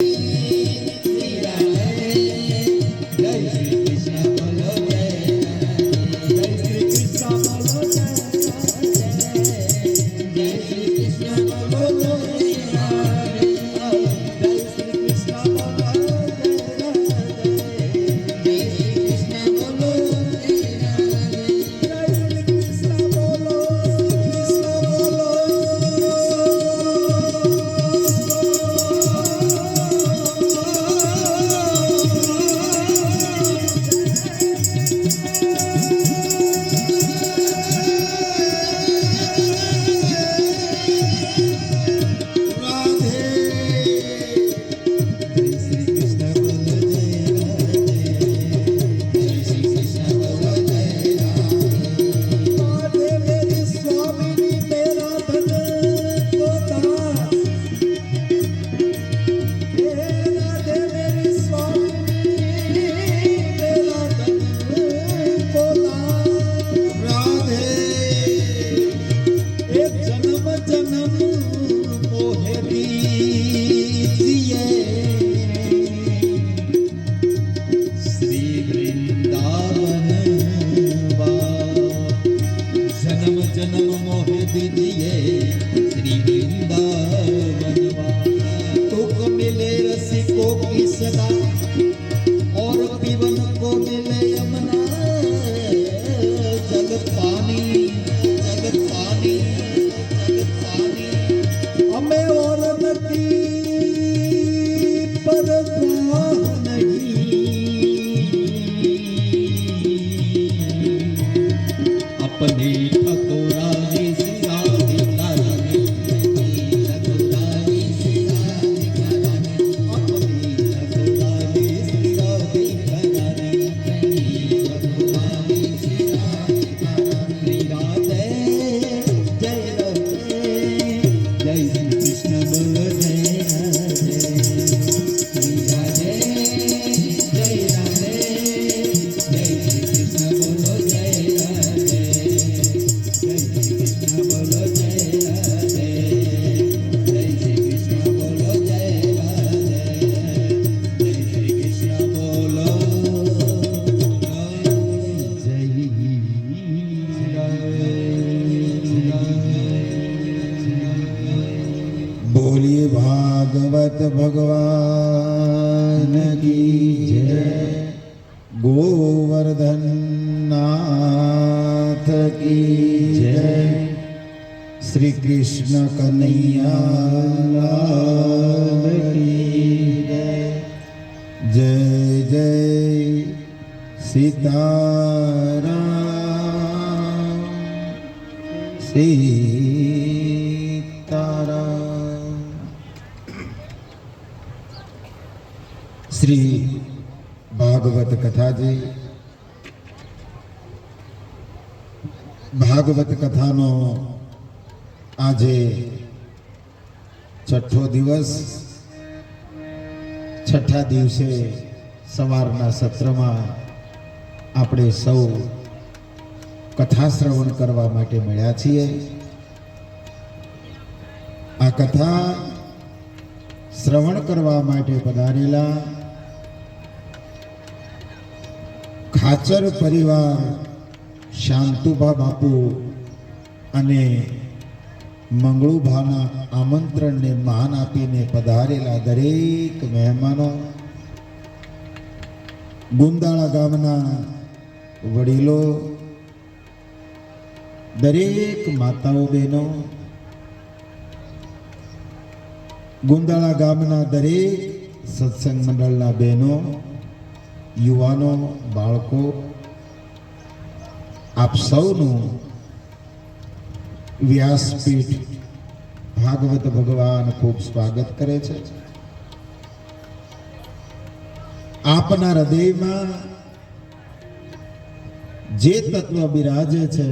you. নেই નાથ કી જય શ્રી કૃષ્ણ કનૈયા કી જય જય સીતારામ સીતારામ શ્રી ભાગવત કથાજી ભાગવત કથાનો આજે છઠ્ઠો દિવસ, છઠ્ઠા દિવસે સવારના સત્રમાં આપણે સૌ કથા શ્રવણ કરવા માટે મળ્યા છીએ. આ કથા શ્રવણ કરવા માટે પધારેલા ખાચર પરિવાર શાંતુભા બાપુ અને મંગળુભાના આમંત્રણને માન આપીને પધારેલા દરેક મહેમાનો, ગુંદાળા ગામના વડીલો, દરેક માતાઓ બહેનો, ગુંદાળા ગામના દરેક સત્સંગ મંડળના બહેનો, યુવાનો, બાળકો આપ સૌનું વ્યાસપીઠ ભાગવત ભગવાન ખૂબ સ્વાગત કરે છે. આપના હૃદયમાં જે તત્વ બિરાજે છે,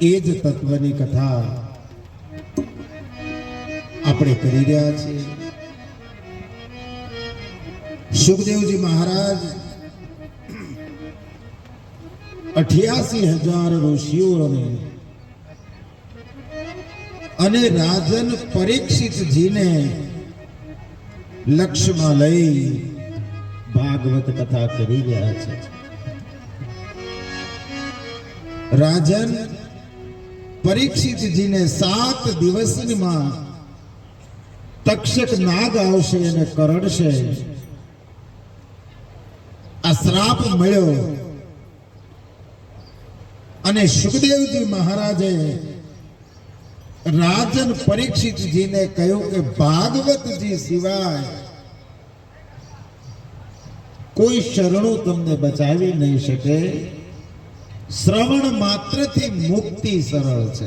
એ જ તત્વની કથા આપણે કરી રહ્યા છીએ. સુખદેવજી મહારાજ અઠ્યાસી હજાર ઋષિઓને અને રાજન પરીક્ષિતજીને લક્ષ્યમાં લઈ ભાગવત કથા કરી રહ્યા છે. રાજન પરીક્ષિતજીને સાત દિવસમાં તક્ષક નાગ આવશે અને કરડશે. આ શ્રાપ મળ્યો. અને સુખદેવજી મહારાજે રાજન પરીક્ષિતજીને કહ્યું કે, ભાગવતજી સિવાય કોઈ શરણો તમને બચાવી નહીં શકે. શ્રવણ માત્રથી મુક્તિ સરળ છે.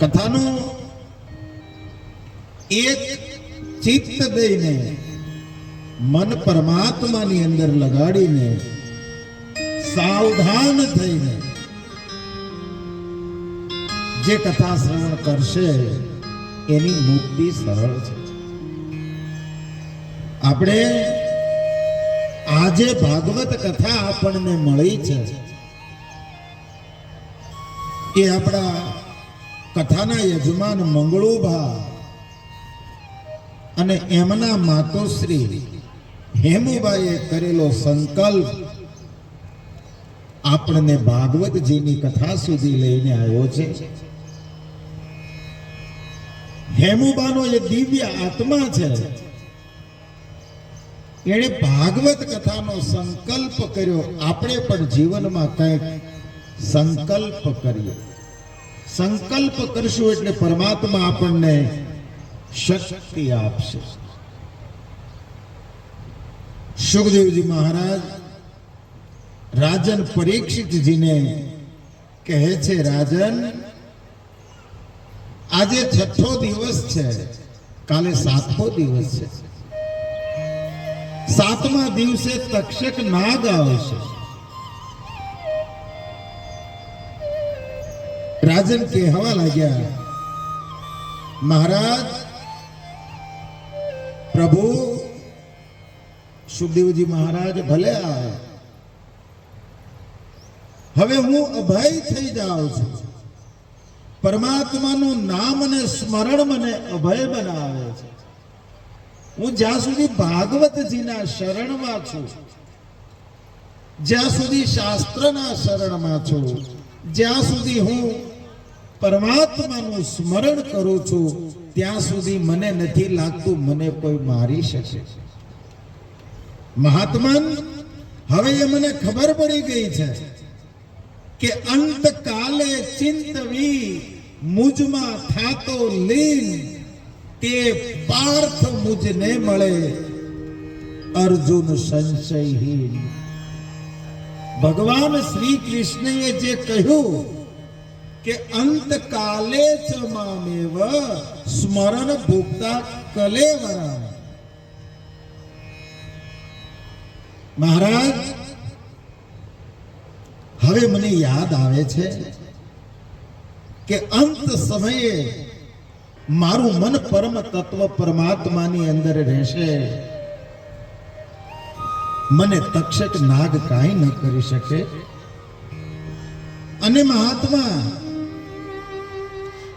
કથાનું એક ચિત્ત દઈને મન પરમાત્માની અંદર લગાડીને, સાવધાન થઈને જે કથા શ્રવણ કરશે, એની મુક્તિ સરળ છે. આપણે આજે ભાગવત કથા આપણને મળી છે. એ આપણા કથાના યજમાન મંગળુભા અને એમના માતોશ્રી હેમુબાઈએ કરેલો સંકલ્પ આપણને ભાગવતજીની કથા સુધી લઈને આવ્યો છે. હેમુબાનો એ દિવ્ય આત્મા છે. એણે ભાગવત કથાનો સંકલ્પ કર્યો. આપણે પણ જીવનમાં કંઈક સંકલ્પ કરીએ. સંકલ્પ કરશું એટલે પરમાત્મા આપણને શક્તિ આપશે. સુખદેવજી મહારાજ રાજન પરીક્ષિતજીને કહે છે રાજન આજે છઠ્ઠો દિવસ છે કાલે સાતમો દિવસ છે સાતમા દિવસે તક્ષક નાગ આવશે રાજન કહેવા લાગ્યા મહારાજ પ્રભુ સુખદેવજી મહારાજ ભલે આવે હવે હું અભય થઈ જાઉં છું. પરમાત્માનું નામ અને સ્મરણ મને અભય બનાવે છે. હું જ્યાં સુધી ભાગવતજીના શરણમાં છું, જ્યાં સુધી શાસ્ત્રના શરણમાં છું, જ્યાં સુધી હું પરમાત્માનું સ્મરણ કરું છું, ત્યાં સુધી મને નથી લાગતું મને કોઈ મારી શકે. મહાત્મન, હવે એ મને ખબર પડી ગઈ છે કે અંત કાલે ચિંતવી મુજમાં થાતો લીન તે પાર્થ મુજને મળે. અર્જુન સંશયહીન. ભગવાન શ્રી કૃષ્ણએ જે કહ્યું કે અંત કાલે ચ મામેવ સ્મરણ ભોગતા કલેવરા મહારાજ, હવે મને યાદ આવે છે કે અંત સમયે મારું મન પરમ તત્વ પરમાત્માની અંદર રહેશે. મને તક્ષક નાગ કાંઈ ન કરી શકે. અને મહાત્મા,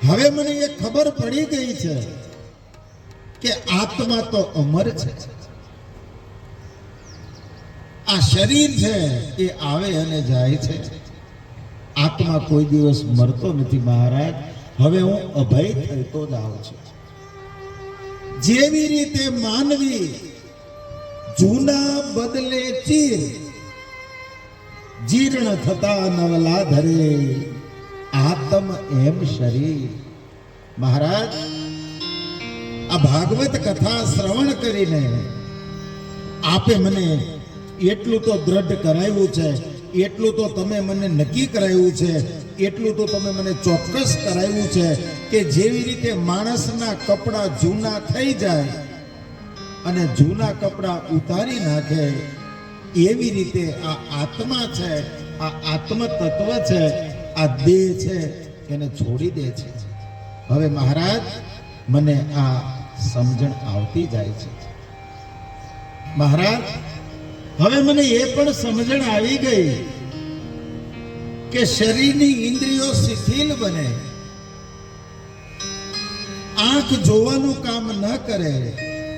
હવે મને એ ખબર પડી ગઈ છે કે આત્મા તો અમર છે. આ શરીર છે એ આવે અને જાય છે. આત્મા કોઈ દિવસ મરતો નથી મહારાજ. હવે હું અભય થતો જ આવું છું. જેવી રીતે માનવી જૂના બદલે ચીર, જીર્ણ થતા નવલા ધરે, આત્મ એમ શરીર. મહારાજ, આ ભાગવત કથા શ્રવણ કરીને આપે મને એટલું તો દ્રઢ કરાવ્યું છે, એટલું તો તમે મને નક્કી કરાવ્યું છે, એટલું તો તમે મને ચોક્કસ કરાવ્યું છે કે જેવી રીતે માણસના કપડાં જૂના થઈ જાય અને જૂના કપડાં ઉતારી નાખે, એવી રીતે આ આત્મા છે, આ આત્મ તત્વ છે, આ દેહ છે, એને છોડી દે છે. હવે મહારાજ, મને આ સમજણ આવતી જાય છે. મહારાજ હવે મને એ પણ સમજણ આવી ગઈ કે શરીરની ઇન્દ્રિયો શિથિલ બને. આંખ જોવાનું કામ ન કરે,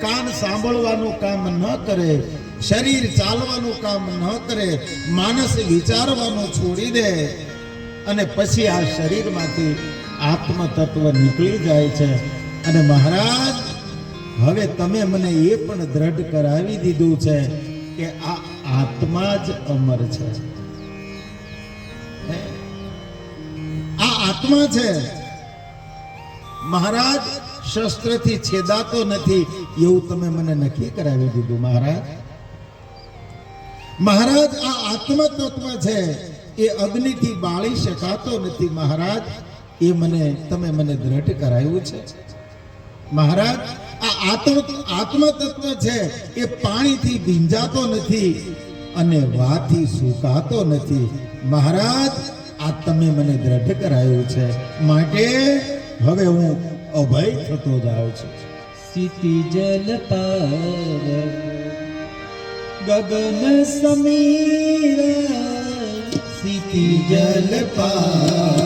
કાન સાંભળવાનું કામ ન કરે, શરીર ચાલવાનું કામ ન કરે માનસ વિચારવાનું છોડી દે અને પછી આ શરીરમાંથી આત્મ તત્વ નીકળી જાય છે. અને મહારાજ, હવે તમે મને એ પણ દ્રઢ કરાવી દીધું છે કે આ આત્મા જ અમર છે. આ આત્મા છે. મહારાજ, શસ્ત્રથી છેદાતો નથી. એવું તમે મને નક્કી કરાવી દીધું, મહારાજ. મહારાજ, આ આત્મ તત્વ છે. એ અગ્નિથી બાળી શકાતો નથી, મહારાજ. એ મને, તમે મને દ્રઢ કરાવ્યું છે. મહારાજ આ આત્મ આત્મ છે એ પાણીથી ભીંજાતો નથી અને વાથી સુકાતો નથી. મહારાજ, આ તમે મને દ્રઢ કરાયું છે. માટે હવે હું અભય થતો જાઉં છું. સ્થિતિ જલ પાર ગગન સમીર, સ્થિતિ જલ પાવક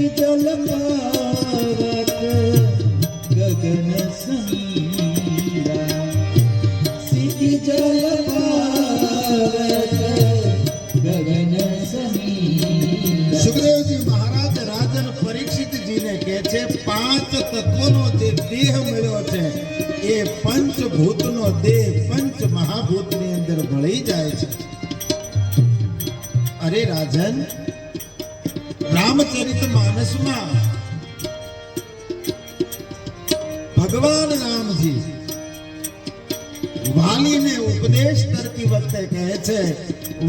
સ્થિતિ જલ પાવક ગગન સમીરા સ્થિતિ જલ પાવક ગગન સમીરા સુખદેવજી મહારાજ રાજન પરીક્ષિતજીને કહે છે પાંચ તત્વનો જે દેહ મળ્યો છે એ પંચભૂતનો દેહ પંચ મહાભૂતની અંદર ભળી જાય છે અરે રાજન રામચરિત માનસમાં ભગવાન રામજી વાલીને ઉપદેશ કરતી વખતે કહે છે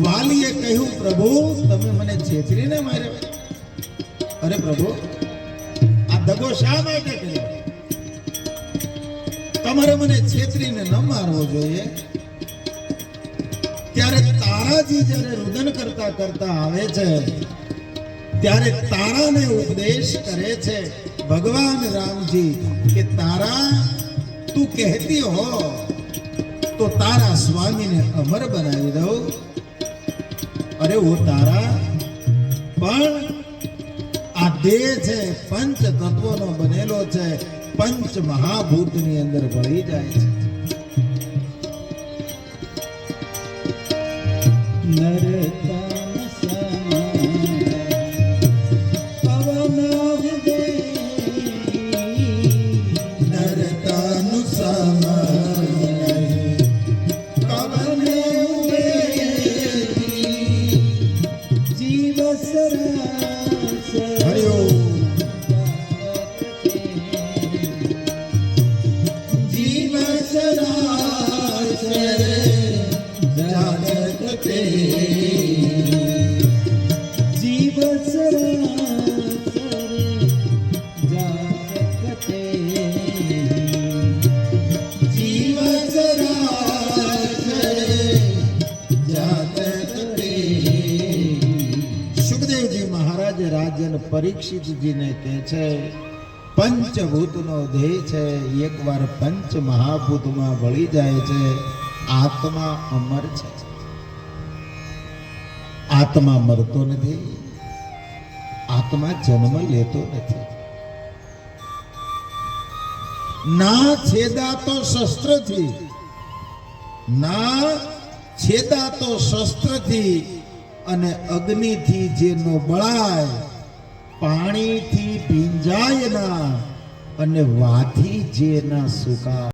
વાલીએ કહ્યું પ્રભુ તમે મને છેતરીને માર્યો અરે પ્રભુ આ દગો શા માટે કર્યો તમારે મને છેતરીને ન મારવો જોઈએ. ત્યારે તારાજી જ્યારે રુદન કરતા કરતા આવે છે ત્યારે તારાને ઉપદેશ કરે છે, ભગવાન રામજી, કે તારા તું કહેતી હો, તો તારા સ્વામીને અમર બનાવી દઉં. અરે ઓ તારા, પણ આ દેહ છે પંચ તત્વોનો બનેલો છે, પંચ મહાભૂતની અંદર ભળી જાય છે. નરતન રાજન પરીક્ષિતજીને કહે છે, પંચભૂતનો દેહ છે, એકવાર પંચ મહાભૂતમાં વળી જાય છે, આત્મા અમર છે. આત્મા મરતો નથી. આત્મા જન્મ લેતો નથી. ના છેદાતો શસ્ત્રથી, ના છેદાતો શસ્ત્રથી અને અગ્નિથી જેનો બળાય, પાણીથી ભીંજાય ના અને વાથી જે ના સુકાય